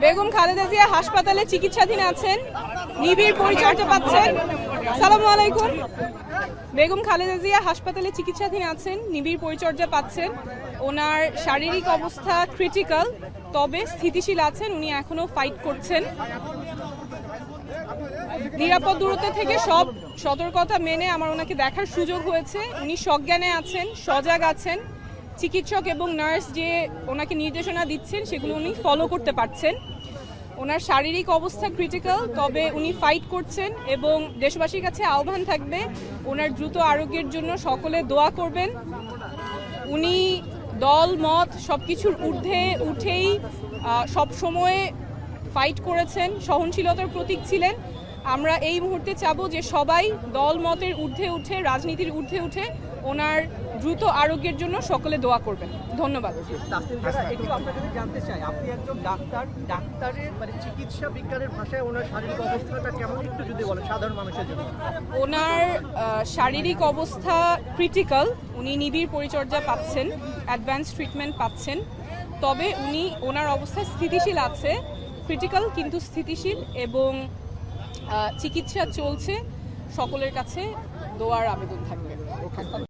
বেগম খালেদা জিয়া হাসপাতালে চিকিৎসাধীন আছেন, নিবিড় পরিচর্যা পাচ্ছেন। সালামু আলাইকুম। বেগম খালেদা জিয়া হাসপাতালে চিকিৎসাধীন আছেন, নিবিড় পরিচর্যা পাচ্ছেন। ওনার শারীরিক অবস্থা ক্রিটিক্যাল তবে স্থিতিশীল আছেন, উনি এখনও ফাইট করছেন। নিরাপদ দূরত্ব থেকে সব সতর্কতা মেনে আমার ওনাকে দেখার সুযোগ হয়েছে। উনি সজ্ঞানে আছেন, সজাগ আছেন। চিকিৎসক এবং নার্স যে ওনাকে নির্দেশনা দিচ্ছেন, সেগুলো উনি ফলো করতে পারছেন। ওনার শারীরিক অবস্থা ক্রিটিক্যাল তবে উনি ফাইট করছেন এবং দেশবাসীর কাছে আহ্বান থাকবে, ওনার দ্রুত আরোগ্যের জন্য সকলে দোয়া করবেন। উনি দল, মত সব কিছুর ঊর্ধ্বে উঠেই সব সময় ফাইট করেছেন, সহনশীলতার প্রতীক ছিলেন। আমরা এই মুহূর্তে চাবো যে সবাই দল মতের ঊর্ধ্বে উঠে রাজনীতির ঊর্ধ্বে উঠে ওনার দ্রুত আরোগ্যের জন্য সকলে দোয়া করবেন। ধন্যবাদ। একটু আপনার কাছে জানতে চাই আপনি একজন ডাক্তার ডাক্তারের মানে চিকিৎসা বিজ্ঞানের ভাষায় ওনার শারীরিক অবস্থাটা কেমন? একটু যদি বলেন সাধারণ মানুষের জন্য। ওনার শারীরিক অবস্থা ক্রিটিক্যাল উনি নিবিড় পরিচর্যা পাচ্ছেন অ্যাডভান্স ট্রিটমেন্ট পাচ্ছেন তবে উনি ওনার অবস্থা স্থিতিশীল আছে ক্রিটিক্যাল কিন্তু স্থিতিশীল এবং চিকিৎসা চলছে সকলের কাছে দোয়ার আবেদন থাকবে।